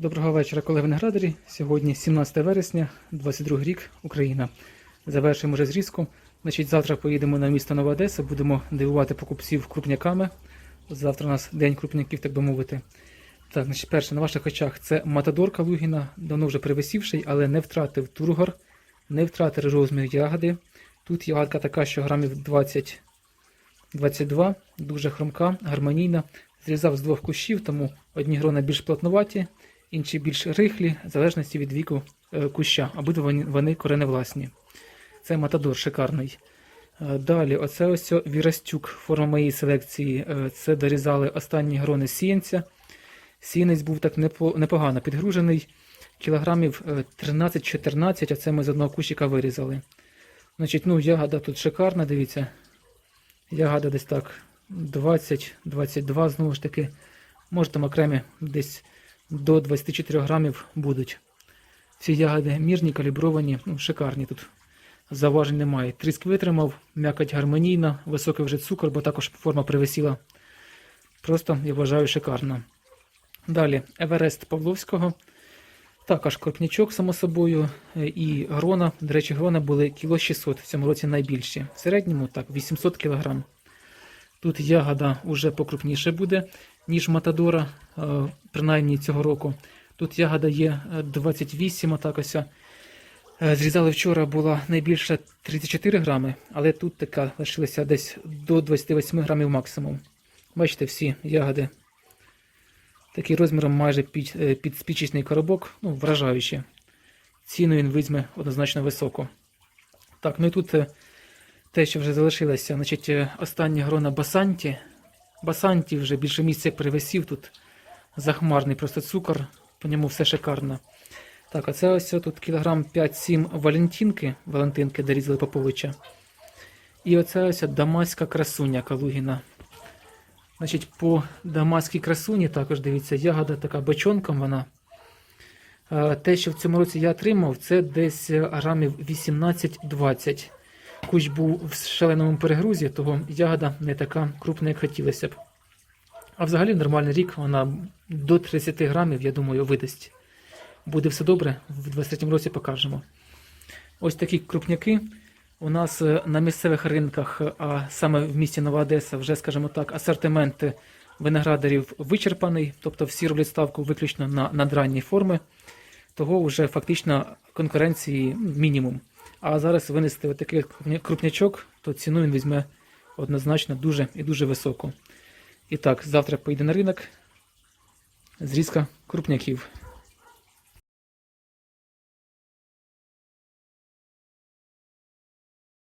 Доброго вечора, колеги виноградарі. Сьогодні 17 вересня, 22 рік, Україна. Завершуємо вже зрізку. Значить, завтра поїдемо на місто Нова Одеса, будемо дивувати покупців крупняками. Завтра у нас день крупняків, так би мовити. Так, значить, перше, на ваших очах це Матадор Калугіна, давно вже привисівший, але не втратив тургор, не втратив розмір ягоди. Тут ягодка така, що грамів 20 22, дуже хромка, гармонійна. Зрізав з двох кущів, тому одні грона більш плотнуваті, інші більш рихлі, в залежності від віку е, куща, обидва вони, кореневласні. Це матадор шикарний. Е, Далі, оце ось Вірастюк, форма моєї селекції. Е, Це дорізали останні грони сіянця. Сіянець був так непогано підгружений. Кілограмів е, 13-14, а це ми з одного кущика вирізали. Значить, ну, ягода тут шикарна, дивіться. Ягода десь так 20-22, знову ж таки. Може там окремі десь до 24 грамів будуть. Ці ягоди мірні, калібровані, ну, шикарні тут. Заважень немає. Тріск витримав, м'якоть гармонійна, високий вже цукор, бо також форма привисіла. Просто, я вважаю, шикарно. Далі, Еверест Павловського. Також корпнячок, само собою, е, і грона. До речі, грона були кіло 600, в цьому році найбільші. В середньому так, 800 кг. Тут ягода вже покрупніше буде, ніж Матадора, е, принаймні цього року. Тут ягода є е, 28, отак ось. Е, Зрізали вчора, була найбільша 34 грами, але тут така лишилася десь до 28 грамів максимум. Бачите, всі ягоди такий розміром майже під, е, під спічечний коробок, ну, вражаючі. Ціну він візьме однозначно високо. Так, ну і тут те, що вже залишилося, значить, е, остання грона Басанті. Басанті вже більше місця як привисів, тут захмарний просто цукор, по ньому все шикарно. Так, а це ось тут кілограм 5-7 Валентинки, Валентинки дорізали Поповича. І оце ось дамаська красуня Калугіна. Значить, по дамаській красуні також дивіться, ягода така бочонком вона. Е, Те, що в цьому році я отримав, це десь е, грамів 18-20. Кущ був в шаленому перегрузі, того ягода не така крупна, як хотілося б. А взагалі нормальний рік вона до 30 грамів, я думаю, видасть. Буде все добре, в 23-му році покажемо. Ось такі крупняки. У нас е, на місцевих ринках, е, а саме в місті Нова Одеса, вже, скажімо так, асортимент виноградарів вичерпаний, тобто всі роблять ставку виключно на надранні форми. Того вже фактично конкуренції мінімум. А зараз винести отакий крупнячок, то ціну він візьме однозначно дуже і дуже високу. І так, завтра поїде на ринок. Зрізка крупняків.